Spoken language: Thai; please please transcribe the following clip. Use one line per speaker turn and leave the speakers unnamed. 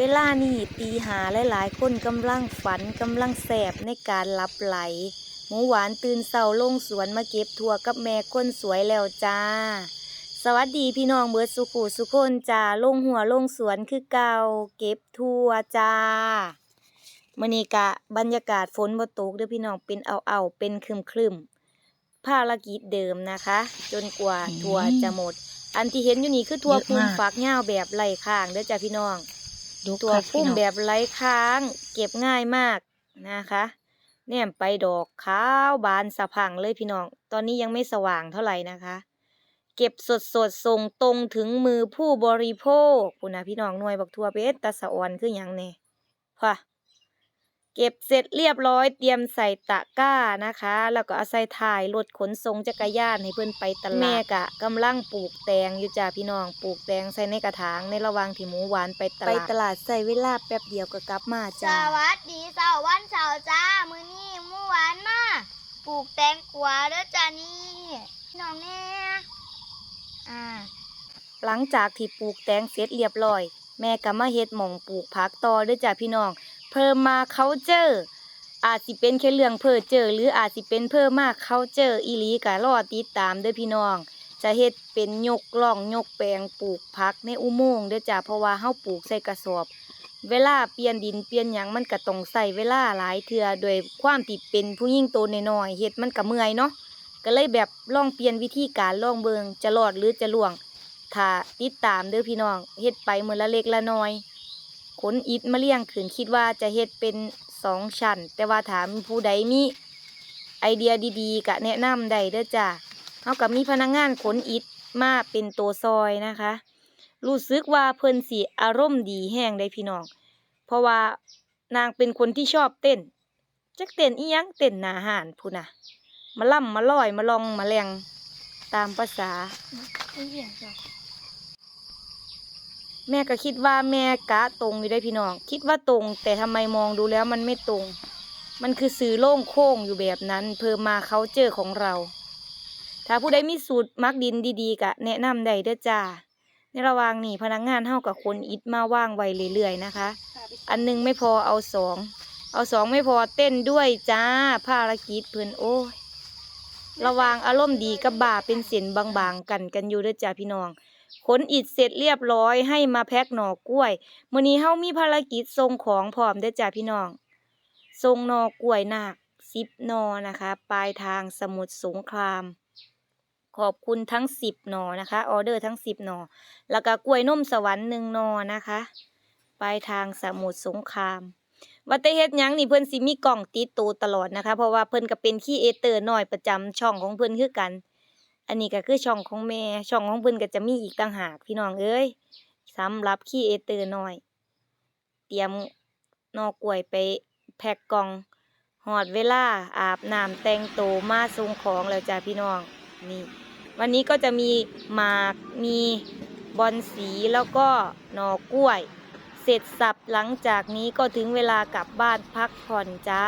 เวลานี้ตีหาหลายๆ คนกำลังฝันกำลังแสบในการหลับไหล หมูหวานตื่นเศร้าลงสวนมาเก็บถั่วกับแม่คนสวยแล้วจ้า สวัสดีพี่น้องเบิดสุขุสุคนจ้าลงหัวลงสวนคือเก่าเก็บถั่วจ้ามื้อนี้กะบรรยากาศฝนบ่ตกเด้อพี่น้องเป็นเอาๆเป็นครึมๆภารกิจเดิมนะคะ จนกว่าถั่วจะหมด อันที่เห็นอยู่นี่คือถั่ว
เยอะ
พุ่ม
มาก
ฝักยาวแบบไร้ข้างเด้อจ้าพี่น้อง
ดู
ตัว
ค่ะ
พุ่ม
พี่น้อง
แบบไร้ค้าง เก็บง่ายมากนะคะแนมไปดอกขาวบานสะพรังเลยพี่น้อง ตอนนี้ยังไม่สว่างเท่าไหร่นะคะ เก็บสดสดๆส่งตรงถึงมือผู้บริโภคปุ่นนะพี่น้องหน่วยบักทัวเป็ดตาสะออนคืออย่างแน่ค่ะ เก็บเสร็จเรียบร้อยเตรียมใส่ตะกร้านะคะ แล้วก็เอาใส่ถ่ายรถขนส่งจักรยานให้เพื่อนไปตลาดแม่กะกำลังปลูกแตงอยู่จ้าพี่น้องปลูกแตงใส่ในกระถางในระหว่างที่หมูหวานไปตลาดไปตลาดใส่เวลาแป๊บเดียวก็กลับมา
ส
จ้า
วัสดีเสาร์วันเสาร์จ้ามื้อนี้เมื่อวานมาปลูกแตงกวาเด้อจ้านี่น้องแน่อ่า
หลังจากที่ปลูกแตงเสร็จเรียบร้อยแม่ก็มาเฮ็ดหม่องปลูกผักต่อเด้วยจ้าพี่น้อง เพิ่มมาเขาเจออาจสิเป็นแค่เรื่องเพ้อเจอหรืออาจสิเป็นเพิ่มมากเขาเจออีหลีก็รอติดตามเด้อพี่น้อง จะเฮ็ดเป็นยกล่องยกแปลงปลูกผักในอุโมงค์เด้อจ้าเพราะว่าเฮาปลูกใส่กระสอบ เวลาเปลี่ยนดินเปลี่ยนหยังมันก็ต้องใส่เวลาหลายเทื่อโดวยความที่เป็นผู้หญิงโตน้อยๆเฮ็ดมันก็เมื่อยเนาะก็เลยแบบลองเปลี่ยนวิธีการลองเบิงจะรอดหรือจะล่วงถ้าติดตามเด้อพี่น้องเฮ็ดไปมื้อละเล็กละน้อย ขนอิฐมาเลี้ยงขึ้นคิดว่าจะเฮ็ดเป็นสองชั้น แต่ว่าถามผู้ใดมีไอเดียดีๆก็แนะนำได้เด้อจ้าเฮากับมีพนักงานขนอิฐมาเป็นตัวซอยนะคะ รู้สึกว่าเพิ่นสิอารมณ์ดีแฮงได้พี่น้อง เพราะว่านางเป็นคนที่ชอบเต้นจักเต้นอียังเต้นหนาหานพูนน่ะ มาล่ำมาลอยมาลองมาแรงตามภาษา
ไม่เห็นจ้ะ
แม่ก็คิดว่าแม่กะตรงอยู่ได้พี่น้อง คิดว่าตรง แต่ทำไมมองดูแล้วมันไม่ตรง มันคือสื่อโล่งโค้งอยู่แบบนั้น เพิ่มมาเขาเจอของเรา ถ้าผู้ใดมีสูตรมักดินดีๆกะแนะนำได้เด้อจ้าในระหว่างนี้พนักงานเฮากับคนอิดมาว่างไวเรื่อยๆนะคะ อันหนึงไม่พอเอาสองเอาสองไม่พอเต้นด้วยจ้าภารกิจเพิ่นโอ้ยระวางอารมณ์ดีกับบ่าเป็นเส้นบางๆ กันกันอยู่เด้อจ้าพี่น้อง ขนอิฐเสร็จเรียบร้อยให้มาแพ็คหน่อกล้วยมื้อนี้เฮามีภารกิจส่งของพร้อมเด้อจ้าพี่น้องส่งหน่อกล้วยนาคสิบหนอนะคะปลายทางสมุทรสงคราม ขอบคุณทั้งสิบหนอนะคะออเดอร์ทั้งสิบหนอแล้วก็กล้วยนมสวรรค์หนึ่งหนอนะคะปลายทางสมุทรสงครามว่าแต่เฮ็ดยังนี่เพิ่อนสิมีกล้องติดตัวตลอดนะคะ เพราะว่าเพิ่อนก็เป็นคีเอเตอร์หน้อยประจำช่องของเพิ่อนคือกัน อันนี้ก็คือช่องของแม่ช่องของเพิ่นก็จะมีอีกต่างหากพี่น้องเอ้ยสำหรับคีเอเตอร์หน้อย เตรียมนอกล้วยไปแพ็คกล่องหอดเวลาอาบน้ำแต่งโตวมาส่งของแล้วจ้าพี่น้องนี่วันนี้ก็จะมีหมากมีบอนสีแล้วก็หน่อกล้วย เสร็จสับหลังจากนี้ก็ถึงเวลากลับบ้านพักผ่อนจ้า